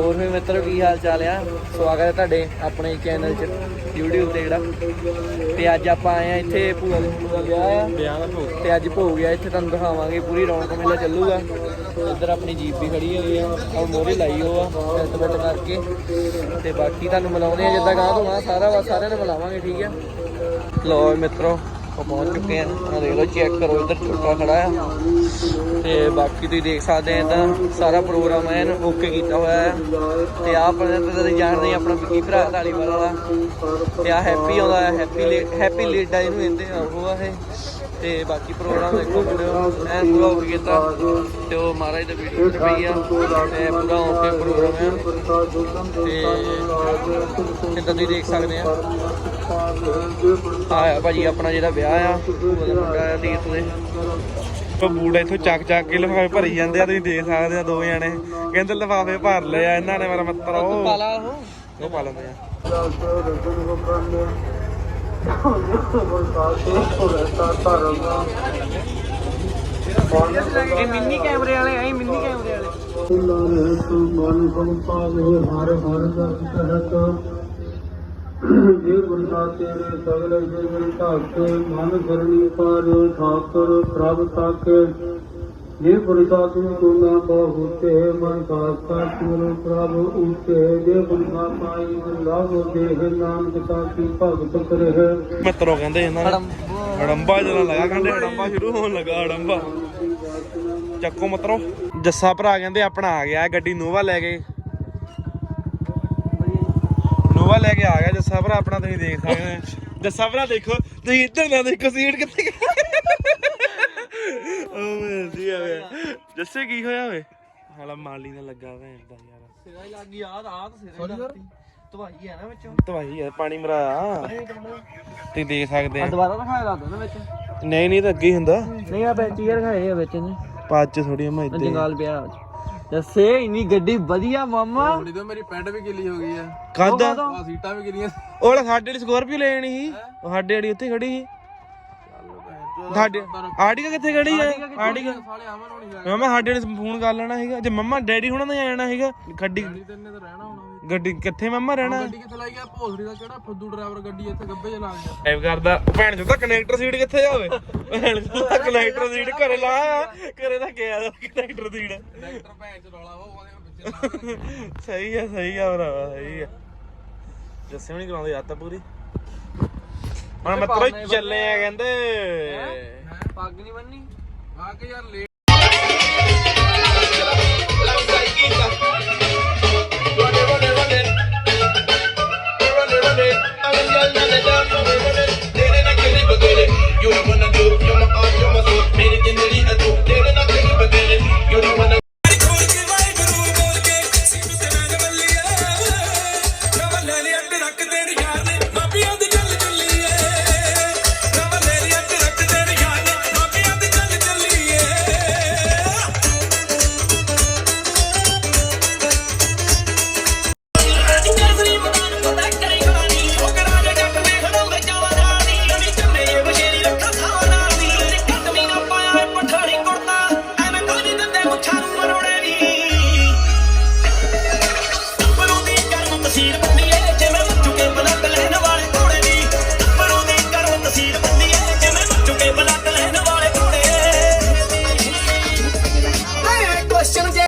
ਹੋਰ ਵੀ ਮਿੱਤਰੋ ਕੀ ਹਾਲ ਚਾਲ ਆ? ਸਵਾਗਤ ਹੈ ਤੁਹਾਡੇ ਆਪਣੇ ਚੈਨਲ 'ਚ YouTube ਤੇ ਜਿਹੜਾ। ਤੇ ਅੱਜ ਆਪਾਂ ਆਏ ਆ ਇੱਥੇ ਭੂਆ ਦੇ ਮੁੰਡੇ ਦਾ ਵਿਆਹ ਆ। ਵਿਆਹ ਦਾ ਭੋਗ। ਤੇ ਅੱਜ ਭੋਗ ਗਿਆ ਇੱਥੇ ਤੁਹਾਨੂੰ ਦਿਖਾਵਾਂਗੇ ਪੂਰੀ ਰੌਣਕ ਮੇਲਾ ਚੱਲੂਗਾ। ਇੱਧਰ ਆਪਣੀ ਜੀਪ ਵੀ ਖੜੀ ਹੋਈ ਆ ਆ ਮੋਰੇ ਲਾਈ ਹੋ ਆ ਸੈੱਟ ਬੈਟ ਕਰਕੇ। ਤੇ ਬਾਕੀ ਤੁਹਾਨੂੰ ਮਿਲਾਉਂਦੇ ਆ ਜਿੱਦਾਂ ਗਾਂ ਤੋਂ ਗਾਂ ਸਾਰਾ ਵਾ ਸਾਰਿਆਂ ਨੂੰ ਮਿਲਾਵਾਂਗੇ ਠੀਕ ਆ? ਲੋ ਮਿੱਤਰੋ ਆਪਾਂ ਪਹੁੰਚ ਚੁੱਕੇ ਆ ਆ ਦੇਖ ਲਓ ਚੈੱਕ ਕਰੋ, ਇੱਧਰ ਛੋਟਾ ਖੜਾ ਆ। ਤੇ ਬਾਕੀ ਤੁਸੀਂ ਦੇਖ ਸਕਦੇ ਆ ਤਾਂ ਸਾਰਾ ਪ੍ਰੋਗਰਾਮ ਐਨ ਓਕੇ ਕੀਤਾ ਹੋਇਆ ਹੈ ਤੇ ਆਹ ਆਪਣੇ ਤਾਂ ਤੁਸੀਂ ਜਾਣਦੇ ਆ, ਆਪਣਾ ਵਿੱਕੀ ਭਰਾ ਢਾਲੀਵਾਲ ਵਾਲਾ। ਤੇ ਆ ਹੈਪੀ ਆਉਂਦਾ ਹੈ ਹੈਪੀ ਹੈਪੀ ਲੀਡਾ ਇਹਨੂੰ ਕਹਿੰਦੇ ਆ ਉਹ ਆ ਇਹ। ਤੇ ਬਾਕੀ ਪ੍ਰੋਗਰਾਮ ਦੇਖੋ ਐਨ ਪੂਰਾ ਹੋ ਕੀਤਾ ਤੇ ਉਹ ਮਹਾਰਾਜ ਦਾ ਵੀਡੀਓ ਚ ਪਈ ਆ। ਤੇ ਪੂਰਾ ਓਕੇ ਪ੍ਰੋਗਰਾਮ ਤੇ ਜਿੱਦਾਂ ਤੁਸੀਂ ਦੇਖ ਸਕਦੇ ਆ? ਆ ਭਾਜੀ ਆਪਣਾ ਜਿਹੜਾ ਵਿਆਹ ਆ ਉਹਦਾ ਮੁੰਡਾ ਆ ਤੀਰਥ ਦੇ। ਉਹ ਬੂਟ ਇੱਥੋਂ ਚੱਕ ਚੱਕ ਕੇ ਲਿਫਾਫੇ ਭਰੀ ਜਾਂਦੇ ਆ ਤੁਸੀਂ ਦੇਖ ਸਕਦੇ ਆ ਦੋ ਜਣੇ। ਕਹਿੰਦੇ ਲਿਫਾਫੇ ਭਰ ਲਏ ਆ ਇਹਨਾਂ ਨੇ ਮੇਰਾ ਮੱਤਰ ਉਹ ਪਾਲਾ ਉਹ ਉਹ। ਪਾ ਲੈਂਦੇ ਆ। ਇਹ ਮਿੰਨੀ ਕੈਮਰੇ ਵਾਲੇ ਆਏ ਮਿੰਨੀ ਕੈਮਰੇ ਵਾਲੇ। ਜੇ ਗੁਰਸਾ ਤੇਰੇ ਸਗਲ ਜਨ ਢਾਕੇ ਮਨ ਕਰਨੀ ਪਰ ਠਾਕੁਰ ਪ੍ਰਭ ਤਾਕੇ ਜੇ ਗੁਰਸਾ ਤੁਮ ਕੋ ਨਾ ਬਹੁਤੇ ਮਨ ਕਾਸਾ ਤੁਮ ਪ੍ਰਭ ਉਤੇ ਜੇ ਗੁਰਸਾ ਪਾਈ ਲਾਗੋ ਦੇਹ ਨਾਨਕ ਸਾਖੀ ਭਗਤ ਕਰੇ ਮੱਤਰੋ ਕਹਿੰਦੇ ਇਹਨਾਂ ਨੇ। ਹੜੰਬਾ ਜਦੋਂ ਲਗਾ ਕਹਿੰਦੇ। ਹੜੰਬਾ ਸ਼ੁਰੂ ਹੋਣ ਲੱਗਾ ਹੜੰਬਾ ਚੱਕੋ ਮੱਤਰੋ। ਜੱਸਾ ਭਰਾ ਕਹਿੰਦੇ ਆਪਣਾ ਆ ਗਿਆ ਗੱਡੀ ਨੋਵਾ ਲੈ ਕੇ। ਨੋਵਾ ਲੈ ਕੇ ਆ ਗਿਆ ਜੱਸਾ ਭਰਾ ਆਪਣਾ ਤੁਸੀਂ ਦੇਖ ਸਕਦੇ ਹੋ। ਜੱਸਾ ਭਰਾ ਦੇਖੋ ਤੁਸੀਂ ਇੱਧਰ ਨਾ ਦੇਖੋ ਸੀਟ ਕਿੱਥੇ ਗਈ? ਉਹ ਮਿਲਦੀ ਆ ਵੇ ਜੱਸੇ ਕੀ ਹੋਇਆ ਵੇ ਹਾਲਾ ਮਾਲੀ ਨਾਲ ਲੱਗਾ ਵੇ ਇਦਾਂ ਯਾਰ। ਸਿਰਾ ਹੀ ਲੱਗ ਗਈ ਆ ਆ ਤਾਂ ਸਿਰਾ ਹੀ ਲੱਗਦੀ ਤਵਾਈ ਹੈ ਨਾ ਵਿੱਚੋਂ। ਤਵਾਈ ਆ ਪਾਣੀ ਮਰਾਇਆ। ਤੁਸੀਂ ਦੇਖ ਸਕਦੇ ਆ। ਆ ਦੁਬਾਰਾ ਦਿਖਾਇਆ ਲੱਗਦਾ ਨਾ ਵਿੱਚ। ਨਹੀਂ ਨਹੀਂ ਤਾਂ ਅੱਗੇ ਹੀ ਹੁੰਦਾ। ਨਹੀਂ ਆ ਹੀ ਰਖਾਏ ਆ ਵਿੱਚ ਨੇ ਪੱਜ ਥੋੜੀ ਮੈਂ ਇੱਥੇ ਜੰਗਾਲ ਪਿਆ ਦੱਸੇ ਇੰਨੀ ਗੱਡੀ ਵਧੀਆ ਮਾਮਾ। ਹੁਣੀ ਤਾਂ ਮੇਰੀ ਪੈਂਟ ਵੀ ਗਿੱਲੀ ਹੋ ਗਈ ਆ। ਕਾਦਾ ਆ ਸੀਟਾਂ ਵੀ ਗਿੱਲੀਆਂ। ਉਹ ਲੈ ਸਾਡੇ ਵਾਲੀ ਸਕੋਰਪੀਓ ਲੈਣੀ ਸੀ। ਉਹ ਸਾਡੇ ਵਾਲੀ ਉੱਥੇ ਖੜੀ ਸੀ। ਸਾਡੇ ਆਰਟੀਕਾ ਕਿੱਥੇ ਖੜੀ ਹੋਣੀ ਜਾ ਮਮਾ ਸਾਡੇ ਵਾਲੀ ਫੋਨ ਕਰ ਲੈਣਾ ਸੀਗਾ। ਜੇ ਮੰਮਾ ਡੈਡੀ ਹੁਣਾਂ ਨੇ ਜਾਣਾ ਸੀਗਾ। ਗੱਡੀ ਤੈਨੇ ਤਾਂ ਰਹਿਣਾ ਹੋਣਾ। ਗੱਡੀ ਕਿੱਥੇ ਮੰਮਾ ਰਹਿਣਾ ਗੱਡੀ ਕਿੱਥੇ ਲਾਈ ਗਿਆ ਭੋਸੜੀ ਦਾ ਕਿਹੜਾ? ਫੁੱਦੂ ਡਰਾਈਵਰ ਗੱਡੀ ਇੱਥੇ ਗੱਬੇ ਚ ਲਾ ਗਿਆ। ਡਰਾਈਵ ਕਰਦਾ। ਭੈਣ ਚੋਦਾ ਕਨੈਕਟਰ ਸੀਟ ਕਿੱਥੇ ਜਾਵੇ ਭੈਣ ਚੋਦਾ ਕਨੈਕਟਰ ਸੀਟ ਘਰੇ ਲਾ ਘਰੇ ਤਾਂ ਗਿਆ ਕਨੈਕਟਰ ਸੀਟ ਟਰੈਕਟਰ ਭੈਣ ਚ ਰੌਲਾ ਉਹ ਉਹਦੇ ਪਿੱਛੇ ਸਹੀ ਆ ਸਹੀ ਆ ਭਰਾਵਾ ਸਹੀ ਆ। ਜੱਸੇ ਨਹੀਂ ਕਰਾਉਂਦੇ ਯਾਦ ਤਾਂ ਪੂਰੀ। ਹੁਣ ਮਤਲਬ ਚੱਲੇ ਆ ਕਹਿੰਦੇ। ਪੱਗ ਨਹੀਂ ਬੰਨੀ ਆ ਕੇ ਯਾਰ You.